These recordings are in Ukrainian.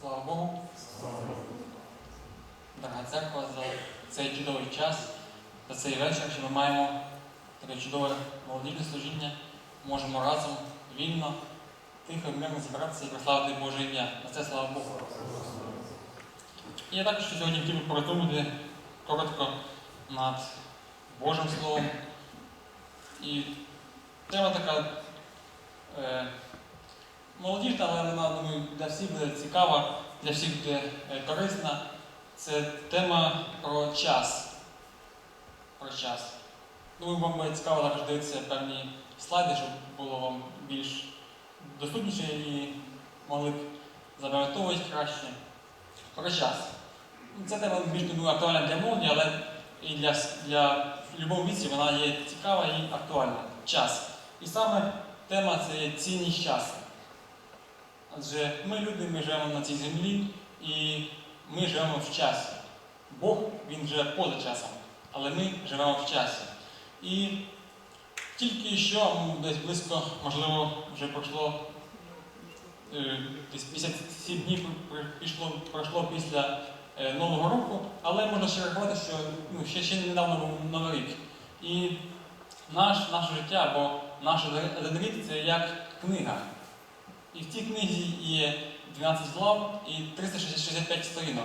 Слава Богу. Дорога церква, за цей чудовий час, за цей вечір, що ми маємо таке чудове молодіжне служіння, можемо разом вільно, тихо мирно зібратися і прославити Боже ім'я. На це слава Богу. І я також сьогодні хотів би порозуміти коротко над Божим Словом. І тема така е, молодіжна, але вона думаю, для всіх буде цікава, для всіх буде е, корисна. Це тема про час. Про час. Думаю, вам буде цікаво також дивитися певні слайди, щоб було вам більш доступніше і могли б запам'ятовувати краще. Про час. Ця тема більш була актуальна для молоді, але і для, для будь-якому віці вона є цікава і актуальна. Час. І саме тема це є цінність часу. Адже ми люди, ми живемо на цій землі і ми живемо в часі. Бог він живе поза часом, але ми живемо в часі. І тільки що десь близько, можливо, вже пройшло е, десь 57 днів пішло, пройшло після е, Нового року, але можна ще рахувати, що ну, ще, ще недавно був Новий рік. І наш, наше життя або наш один рік це як книга. І в цій книзі є 12 глав і 365 сторінок.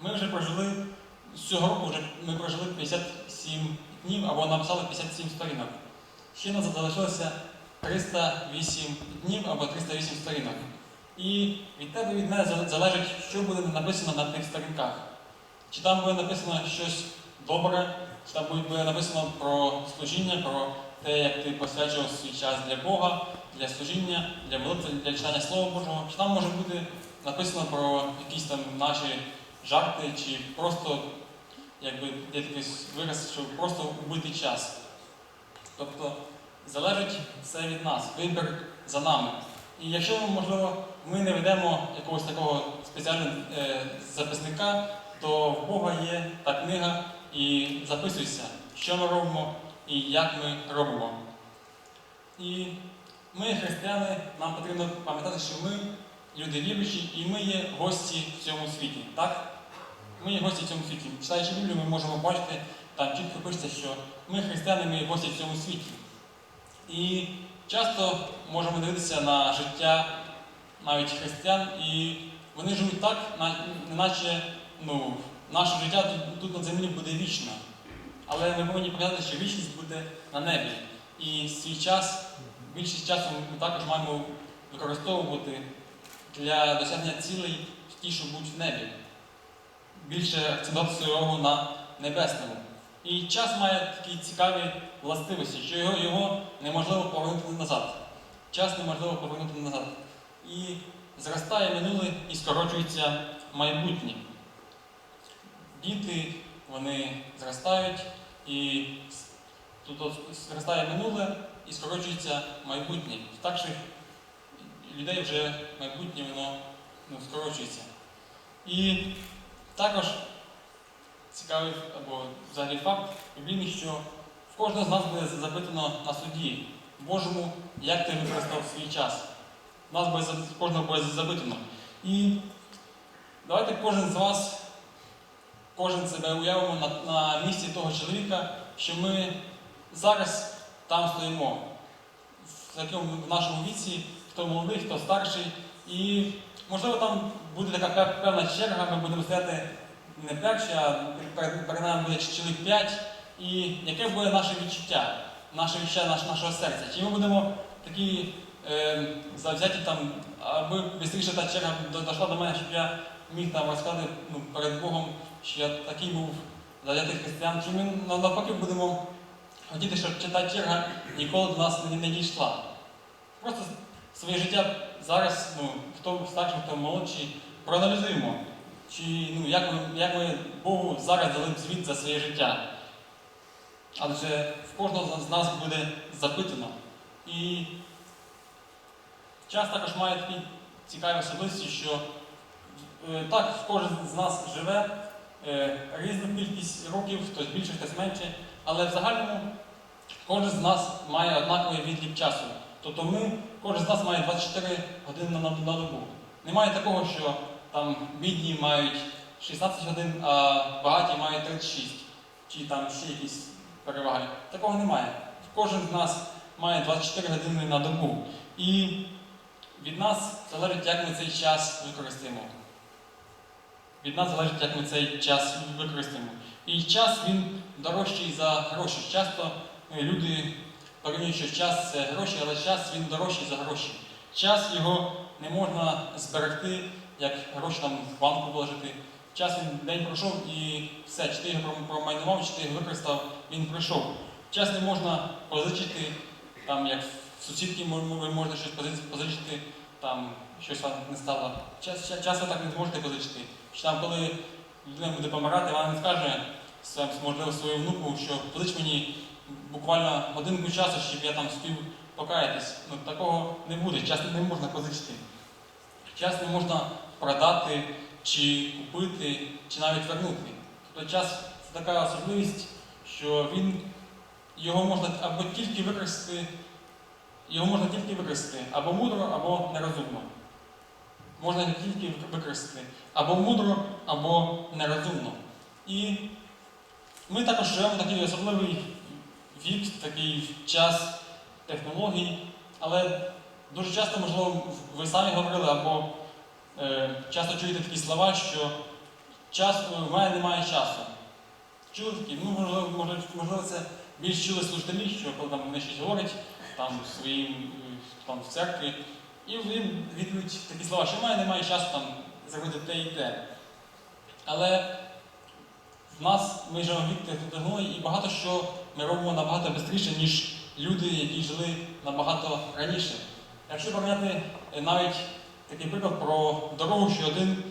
Ми вже прожили з цього року вже ми прожили 57 днів або написали 57 сторінок. Ще нас залишилося 308 днів або 308 сторінок. І від тебе від мене залежить, що буде написано на тих сторінках. Чи там буде написано щось добре, чи там буде- написано про служіння, про те, як ти посвячував свій час для Бога, для служіння, для молитви, для читання Слова Божого. Чи там може бути написано про якісь там наші жарти, чи просто, якби є такий вираз, що просто убити час. Тобто залежить все від нас, вибір за нами. І якщо, можливо, ми не ведемо якогось такого спеціального е, записника, то в Бога є та книга і записуйся, що ми робимо і як ми робимо. І ми, християни, нам потрібно пам'ятати, що ми люди віруючі, і ми є гості в цьому світі. Так? Ми є гості в цьому світі. Читаючи Біблію, ми можемо бачити, там чітко пишеться, що ми християни, ми є гості в цьому світі. І часто можемо дивитися на життя навіть християн, і вони живуть так, на- неначе ну, наше життя тут, тут на землі буде вічно. Але ми повинні пам'ятати, що вічність буде на небі. І свій час, більшість часу ми також маємо використовувати для досягнення цілей, ті, що будуть в небі. Більше акцентувати свою на небесному. І час має такі цікаві властивості, що його, його неможливо повернути назад. Час неможливо повернути назад. І зростає минуле і скорочується майбутнє. Діти вони зростають і тут зростає минуле і скорочується майбутнє. Старших людей вже майбутнє воно ну, скорочується. І також цікавий або взагалі факт біблійний, що в кожного з нас буде запитано на суді Божому, як ти використав свій час. Нас буде кожного буде запитано. І давайте кожен з вас, кожен себе уявимо на, на місці того чоловіка, що ми зараз там стоїмо. В нашому віці, хто молодий, хто старший. І можливо там буде така певна черга, ми будемо стояти не перші, а перед, нами буде чоловік п'ять. І яке буде наше відчуття, наше відчуття наш, нашого серця? Чи ми будемо такі е, завзяті там, аби швидше та черга дійшла до мене, щоб я міг там розказати ну, перед Богом, що я такий був завзятий християн, чи ми навпаки будемо хотіти, щоб чи черга ніколи до нас не, дійшла. Просто своє життя зараз, ну, хто старший, хто молодший, проаналізуємо, чи ну, як, ми, як ми Богу зараз дали звіт за своє життя. Адже в кожного з нас буде запитано. І час також має такі цікаві особливості, що е, так, кожен з нас живе е, різну кількість років, хтось більше, хтось менше, але в загальному кожен з нас має однаковий відлік часу. Тобто ми, кожен з нас має 24 години на, на добу. Немає такого, що там бідні мають 16 годин, а багаті мають 36, чи там ще якісь переваги. Такого немає. Кожен з нас має 24 години на добу. І від нас залежить, як ми цей час використаємо. Від нас залежить, як ми цей час використаємо. І час він дорожчий за гроші. Часто е, люди порівнюють, що час це гроші, але час він дорожчий за гроші. Час його не можна зберегти, як гроші там в банку вложити. Час він день пройшов і все, чи ти його промайнував, чи ти його використав, він пройшов. Час не можна позичити, там як в сусідки мо- мо- ви можете щось позичити, там щось вам не стало. Час, час, ви так не зможете позичити. Чи там, коли людина буде помирати, вона не скаже можливо своєму внуку, що позич мені буквально годинку часу, щоб я там спів покаятись. Ну, такого не буде, час не можна позичити. Час не можна продати, чи купити, чи навіть вернути. Тобто час це така особливість, що він його можна або тільки використати, його можна тільки використати або мудро, або нерозумно. Можна тільки використати або мудро, або нерозумно. І ми також живемо в такий особливий вік, такий час технологій, але дуже часто, можливо, ви самі говорили, або е, часто чуєте такі слова, що час, в мене немає часу. Чули такі? Ну, можливо, можливо, це більш чули служителі, що коли там вони щось говорять там своїм е, там, в церкві, і їм відповідь такі слова, що мене немає часу там зробити те і те. Але в нас ми живемо вік технологій і багато що ми робимо набагато швидше, ніж люди, які жили набагато раніше. Якщо пам'ятати е, навіть такий приклад про дорогу, що один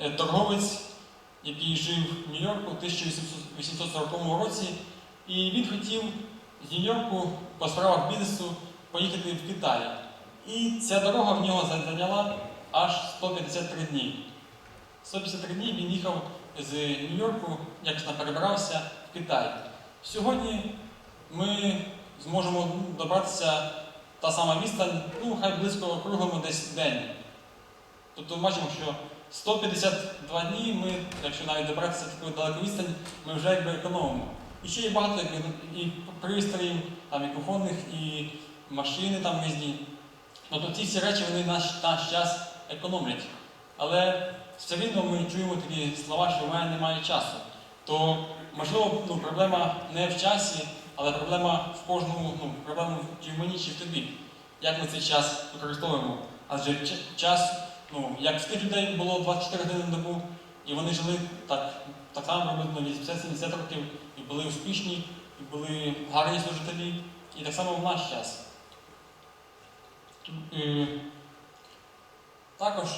е, торговець, який жив в Нью-Йорку в 1840 році, і він хотів з Нью-Йорку по справах бізнесу поїхати в Китай. І ця дорога в нього зайняла аж 153 дні. 153 дні він їхав з Нью-Йорку, якось там перебирався в Китай. Сьогодні ми зможемо добратися та сама відстань, ну хай близько округлимо десь день. Тобто ми бачимо, що 152 дні ми, якщо навіть добратися таку далеку відстань, ми вже якби економимо. І ще є багато і пристроїв, там, і кухонних, і машини там різні. Тобто ці всі речі вони наш, наш час економлять. Але все рівно ми чуємо такі слова, що в мене немає часу. То можливо ну, проблема не в часі, але проблема в кожному, ну, проблема чи в мені, чи в тобі. Як ми цей час використовуємо? Адже час, ну, як в тих людей було 24 години на добу, і вони жили так, так само приблизно 80-70 років, і були успішні, і були гарні служителі, і так само в наш час. Також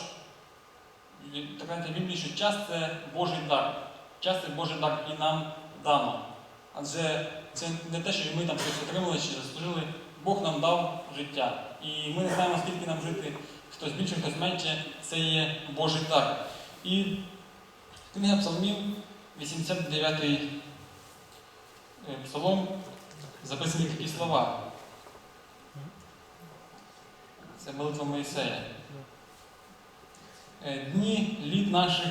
така що час це Божий дар. Час це Божий дар і нам дано. Адже це не те, що ми там щось отримали чи заслужили. Бог нам дав життя. І ми не знаємо, скільки нам жити, хтось більше, хтось менше, це є Божий дар. І книга Псалмів, 89-й е, псалом, записані такі слова. Це молитва Моїсея. Е, Дні літ наших,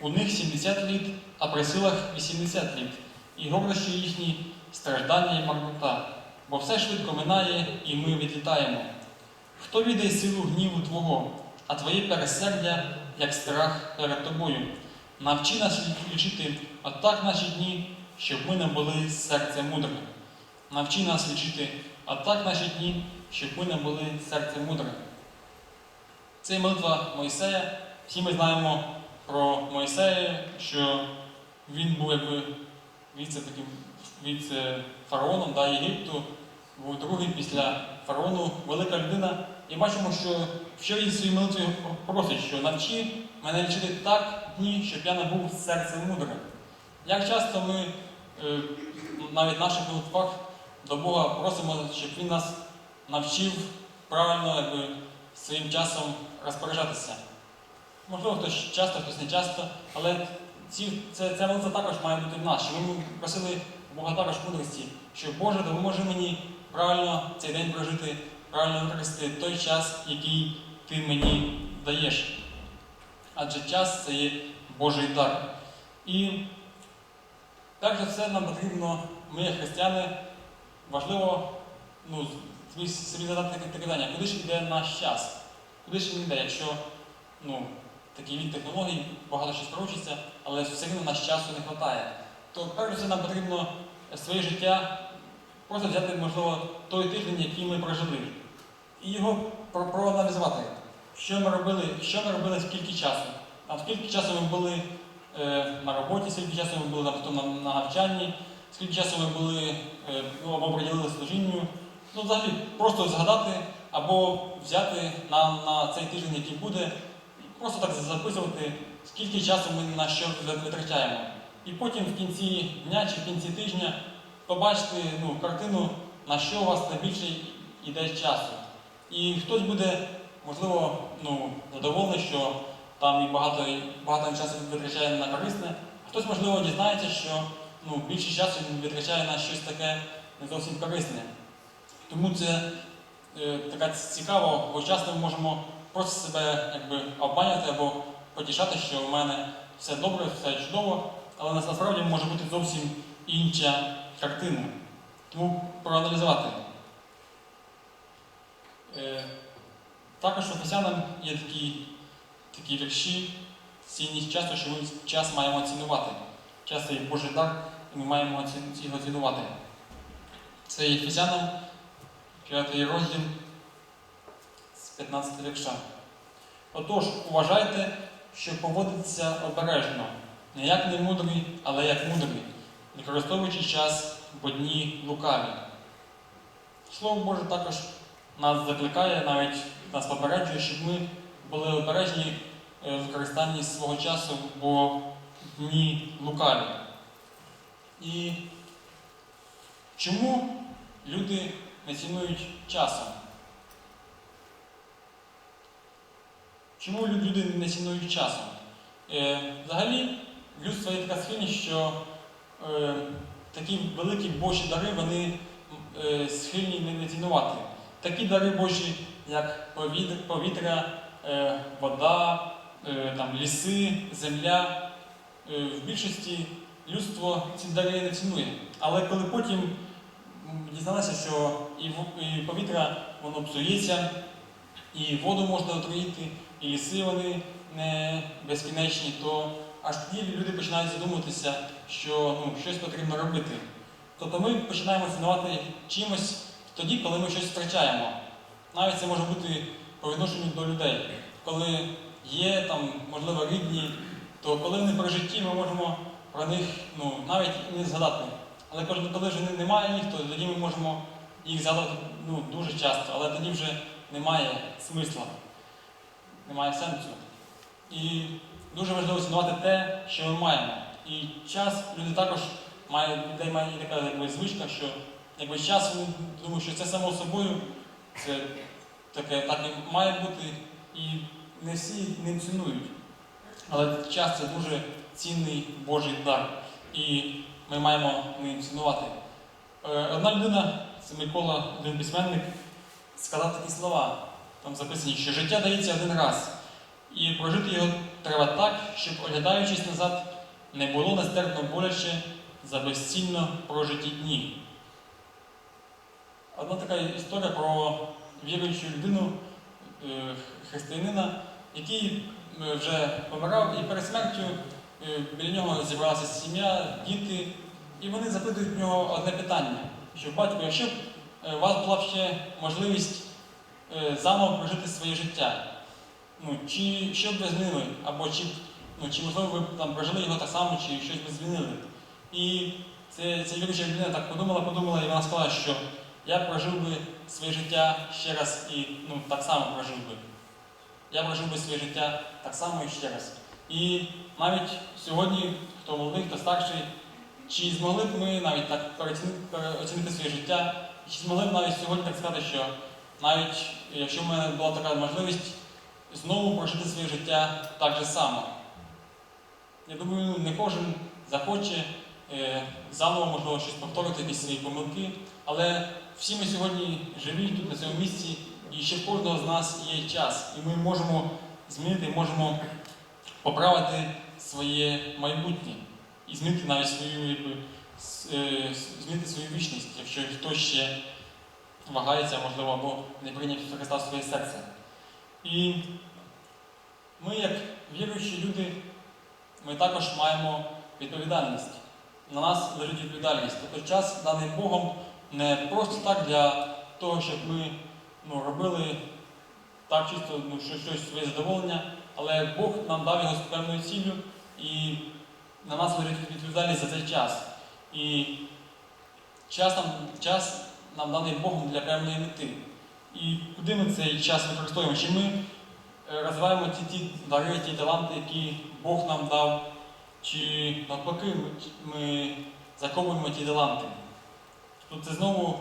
у них 70 літ, а при силах 80 літ. І гордощі їхні страждання і марнота. Бо все швидко минає, і ми відлітаємо. Хто відає силу гніву Твого, а Твоє пересердя, як страх перед тобою. Навчи нас лічити отак наші дні, щоб ми не були серця мудрим. Навчи нас лічити отак наші дні, щоб ми не були серця мудрим. Це молитва Мойсея. Всі ми знаємо про Мойсея, що він був якби віце таким віце фараоном да, Єгипту, був другий після фараону, велика людина. І бачимо, що що він своїй молитві просить, що навчи мене лічити так дні, щоб я не був серцем мудрим. Як часто ми е, навіть в наших молитвах до Бога просимо, щоб Він нас навчив правильно якби, своїм часом розпоряджатися. Можливо, хтось часто, хтось не часто, але ці, це, ця молитва також має бути в нас, щоб ми просили Бога також мудрості, що Боже, допоможи мені правильно цей день прожити, правильно використати той час, який ти мені даєш. адже час це є Божий дар. І перш за все нам потрібно, ми, як християни, важливо ну, собі, задати таке питання, куди ж йде наш час? Куди ж він йде, якщо ну, такий вік технологій, багато що скорочиться, але все рівно наш часу не вистачає. То перш нам потрібно своє життя просто взяти, можливо, той тиждень, який ми прожили, і його проаналізувати. Що ми робили, що ми робили скільки часу? Там, скільки часу ми були е, на роботі, скільки часу ми були на, на навчанні, скільки часу ми були е, ну, або приділили служінню. Ну, взагалі, просто згадати або взяти на, на цей тиждень, який буде, і просто так записувати, скільки часу ми на що витрачаємо. І потім в кінці дня чи в кінці тижня побачити ну, картину, на що у вас найбільше йде часу. І хтось буде, можливо, ну, задоволений, що там і багато, багато часу витрачає на корисне, а хтось, можливо, дізнається, що ну, більше часу він витрачає на щось таке не зовсім корисне. Тому це е, така цікаво, бо часто ми можемо просто себе якби, обманювати або потішати, що в мене все добре, все чудово, але насправді може бути зовсім інша картина. Тому проаналізувати. Е, також Фесянам є такі, такі вірші, цінність часу, що ми час маємо цінувати. Час є Божий дар, і ми маємо його цінувати. Це є Ефесянам, 5 розділ з 15 вірша. Отож, уважайте, що поводиться обережно, не як не мудрий, але як мудрий, використовуючи час, бо дні лукаві. Слово Боже також нас закликає, навіть нас попереджує, щоб ми були обережні е, в використанні свого часу, бо дні лукаві. І чому люди не цінують часом? Чому люди не цінують часом? Е, взагалі, людство є така схильність, що е, такі великі Божі дари вони е, схильні не, не цінувати. Такі дари Божі, як повітря, повітря е, вода, е, там, ліси, земля. Е, в більшості людство ці дари не цінує. Але коли потім м, дізналися, що і, в- повітря воно псується, і воду можна отруїти, і ліси вони не безкінечні, то аж тоді люди починають задумуватися, що ну, щось потрібно робити. Тобто ми починаємо цінувати чимось тоді, коли ми щось втрачаємо. Навіть це може бути по відношенню до людей. Коли є там, можливо, рідні, то коли вони при житті, ми можемо про них ну, навіть і не згадати. Але коли вже немає їх, то тоді ми можемо їх згадати ну, дуже часто, але тоді вже немає смисла, немає сенсу. І дуже важливо цінувати те, що ми маємо. І час люди також мають, людей має така якби, звичка, що якби час думають, що це само собою, це таке так і має бути, і не всі ним цінують. Але час це дуже цінний Божий дар. І ми маємо ним цінувати. Е, Одна людина, це Микола, один письменник, сказав такі слова. Там записані, що життя дається один раз, і прожити його треба так, щоб, оглядаючись назад, не було нестерпно боляче за безцінно прожиті дні. Одна така історія про віруючу людину, е, християнина, який е, вже помирав, і перед смертю е, біля нього зібралася сім'я, діти, і вони запитують в нього одне питання, що батько, якщо б е, у вас була б ще можливість е, заново прожити своє життя, ну, чи що б ви змінили, або чи, ну, чи можливо ви б там прожили його так само, чи щось би змінили. І це, ця віруюча людина так подумала, подумала, і вона сказала, що я прожив би своє життя ще раз і ну, так само прожив би. Я прожив би своє життя так само і ще раз. І навіть сьогодні, хто молодий, хто старший, чи змогли б ми навіть так переоцінити своє життя, чи змогли б навіть сьогодні так сказати, що навіть якщо в мене була така можливість знову прожити своє життя так же само. Я думаю, не кожен захоче е, заново, можливо, щось повторити, якісь свої помилки, але всі ми сьогодні живі тут на цьому місці, і ще в кожного з нас є час, і ми можемо змінити, можемо поправити своє майбутнє і змінити навіть свою, якби, е, змінити свою вічність, якщо хтось ще вагається, можливо, або не прийняв Христа в своє серце. І ми, як віруючі люди, ми також маємо відповідальність. На нас лежить відповідальність. Тобто час даний Богом не просто так для того, щоб ми ну, робили так чисто ну, щось своє задоволення, але Бог нам дав його з певною ціллю, і на нас лежить відповідальність за цей час. І час нам, час нам даний Богом для певної мети. І куди ми цей час використовуємо? Чи ми е, розвиваємо ті, ті дари, ті таланти, які Бог нам дав, чи навпаки ми, закопуємо ті таланти? Тут це знову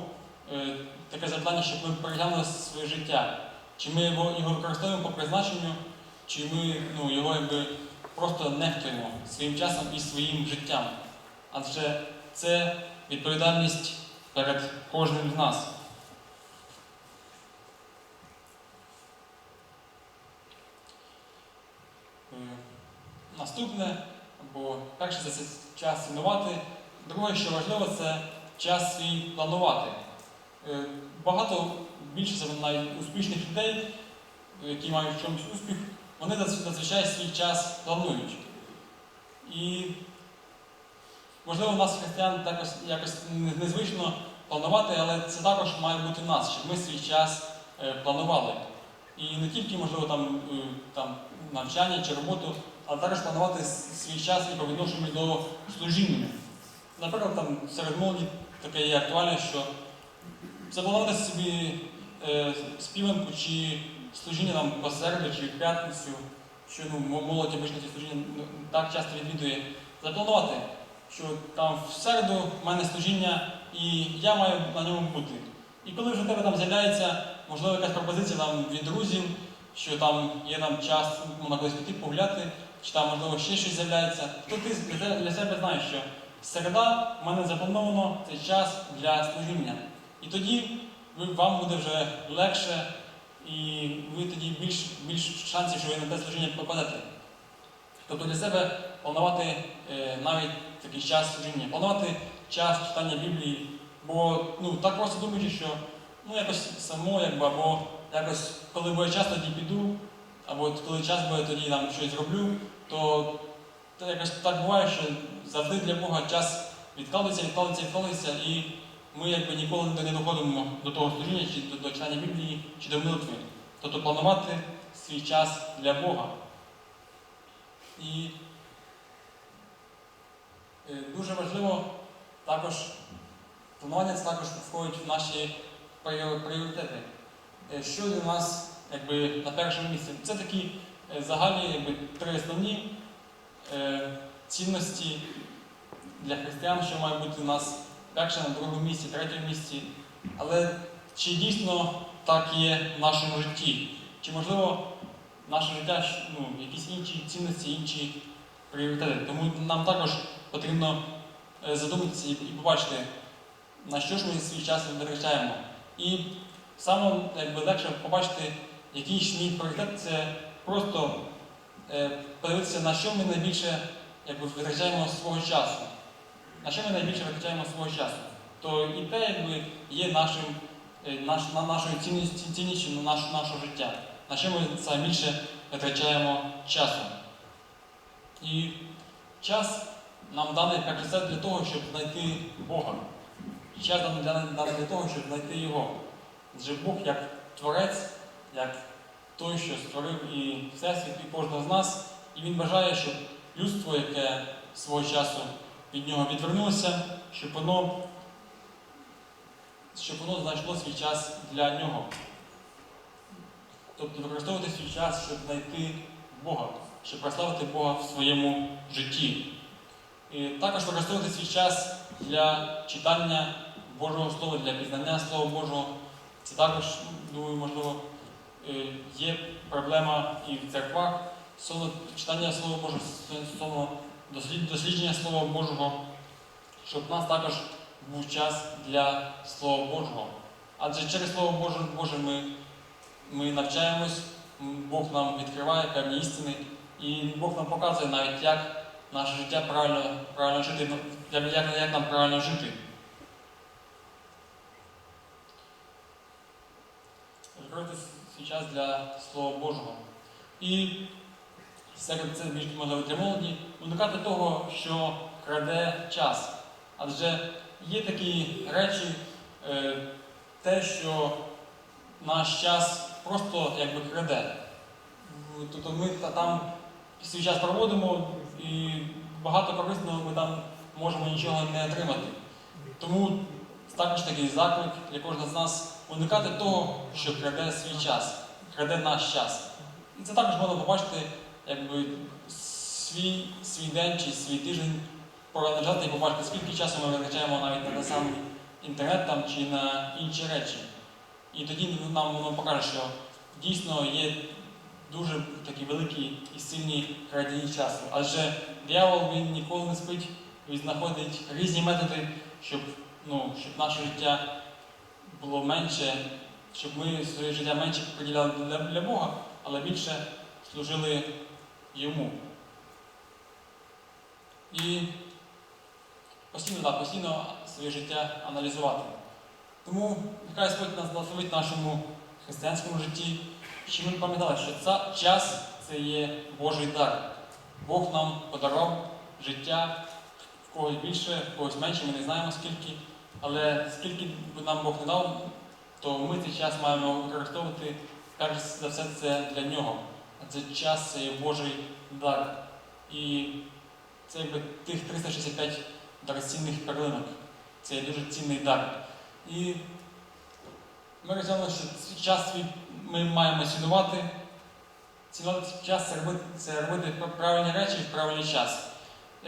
е, таке запитання, щоб ми переглянули своє життя. Чи ми його, його використовуємо по призначенню, чи ми ну, його якби просто нехтуємо своїм часом і своїм життям. Адже це відповідальність перед кожним з нас. Е, Наступне, або перше це час цінувати. Друге, що важливо, це час свій планувати. Е, Багато більше навіть успішних людей, які мають в чомусь успіх, вони зазвичай свій час планують. І можливо, у нас християн також якось незвично планувати, але це також має бути в нас, щоб ми свій час е, планували. І не тільки, можливо, там, е, там навчання чи роботу, але також планувати свій час і по відношенню до служіння. Наприклад, там серед молоді таке є актуальне, що запланувати собі е, співанку чи служіння там по середу чи п'ятницю, що ну, мо- молодь обично ці служіння ну, так часто відвідує. Запланувати, що там в середу в мене служіння і я маю на ньому бути. І коли вже в тебе там з'являється, можливо, якась пропозиція там від друзів, що там є там час можна кудись піти погуляти, чи там, можливо, ще щось з'являється, то ти для себе- знаєш, що середа в мене заплановано цей час для служіння. І тоді вам буде вже легше, і ви тоді більш, більш шансів, що ви на те служіння попадете. Тобто для себе планувати е, навіть такий час служіння, планувати час читання Біблії, бо ну, так просто думаючи, що ну, якось само, якби, або якось, коли буде час, тоді піду, або коли час буде, тоді там щось зроблю, то, якось так буває, що завжди для Бога час відкладується, відкладується, відкладується, і ми якби ніколи не доходимо до того служіння, чи до, читання Біблії, чи до молитви. Тобто планувати свій час для Бога. І е, дуже важливо також, планування це також входить в наші пріоритети. Е, Що для нас якби, на першому місці? Це такі е, загальні якби, три основні цінності для християн, що має бути у нас перше, на другому місці, третьому місці. Але чи дійсно так є в нашому житті? Чи можливо наше життя ну, якісь інші цінності, інші пріоритети? Тому нам також потрібно е, задуматися і побачити, на що ж ми свій час витрачаємо. І саме якби, легше побачити, який ж мій пріоритет це просто е, подивитися, на що ми найбільше якби, витрачаємо свого часу. На що ми найбільше витрачаємо свого часу? То і те якби, є нашим, е, наш, на, нашою цінністю, на наш, нашого життя. На що ми найбільше витрачаємо часу. І час нам даний за все для того, щоб знайти Бога. Час нам даний для того, щоб знайти Його. Адже Бог як творець, як той, що створив і Всесвіт, і кожного з нас, і Він бажає, щоб людство, яке свого часу від нього відвернулося, щоб воно, щоб воно знайшло свій час для нього. Тобто використовувати свій час, щоб знайти Бога, щоб прославити Бога в своєму житті. І також використовувати свій час для читання Божого Слова, для пізнання Слова Божого. Це також, думаю, можливо, е, є проблема і в церквах читання Слова Божого, дослід- дослідження Слова Божого, щоб у нас також був час для Слова Божого. Адже через Слово Боже, Боже ми, ми навчаємось, Бог нам відкриває певні істини, І Бог нам показує навіть, як наше життя правильно, правильно жити, ну, як, як, нам правильно жити. Використати свій час для Слова Божого. І серед більш можливо для молоді уникати того, що краде час. Адже є такі речі, е, те, що наш час просто якби краде. Тобто ми там свій час проводимо і багато корисного ми там можемо нічого не отримати. Тому також такий заклик для кожного з нас уникати того, що краде свій час, краде наш час. І це також можна побачити, якби свій, свій день чи свій тиждень проаналізувати і побачити, скільки часу ми витрачаємо навіть на самий інтернет там, чи на інші речі. І тоді нам воно покаже, що дійсно є дуже такі великі і сильні крадії часу. Адже диявол він ніколи не спить, він знаходить різні методи, щоб, ну, щоб наше життя було менше, щоб ми своє життя менше приділяли для, для Бога, але більше служили йому. І постійно, да, постійно своє життя аналізувати. Тому нехай Господь нас благословить в нашому християнському житті, щоб ми пам'ятали, що ця час це є Божий дар. Бог нам подарував життя, в когось більше, в когось менше, ми не знаємо скільки, але скільки б нам Бог не дав, то ми цей час маємо використовувати перш за все це для нього. А цей час це є Божий дар. І це якби тих 365 дорогоцінних перлинок. Це є дуже цінний дар. І ми розглянули, що цей час ми маємо цінувати. Цінувати час це робити, це робити правильні речі в правильний час.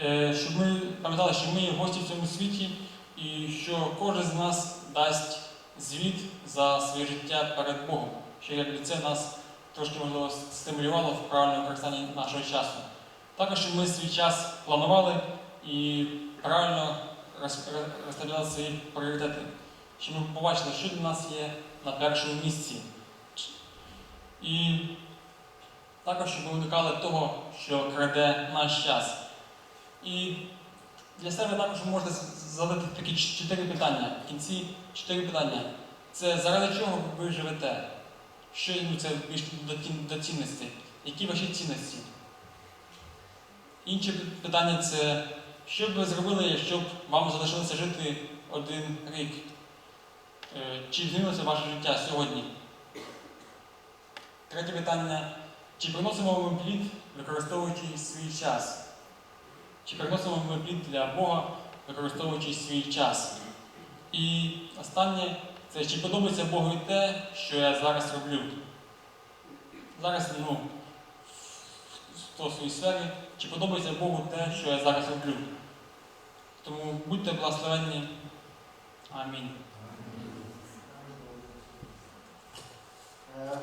Е, Щоб ми пам'ятали, що ми є гості в цьому світі, і що кожен з нас дасть звіт за своє життя перед Богом. Що якби це нас трошки можливо стимулювало в правильному використанні нашого часу. Також щоб ми свій час планували і правильно роз- роз- розставляли свої пріоритети. Щоб ми побачили, що для нас є на першому місці. І також, щоб ми уникали того, що краде наш час. І для себе також ви можете задати такі чотири питання. В кінці чотири питання. Це заради чого ви живете? Що ну, це більш до, цін- до цінностей? Які ваші цінності? Інше питання це, що б ви зробили, якщо б вам залишилося жити один рік? Е, Чи змінилося ваше життя сьогодні? Третє питання. Чи приносимо ми плід, використовуючи свій час? Чи приносимо ми плід для Бога, використовуючи свій час? І останнє це чи подобається Богу те, що я зараз роблю? Зараз, ну, в то своїй сфері, чи подобається Богу те, що я зараз роблю? Тому будьте благословенні. Амінь. Е,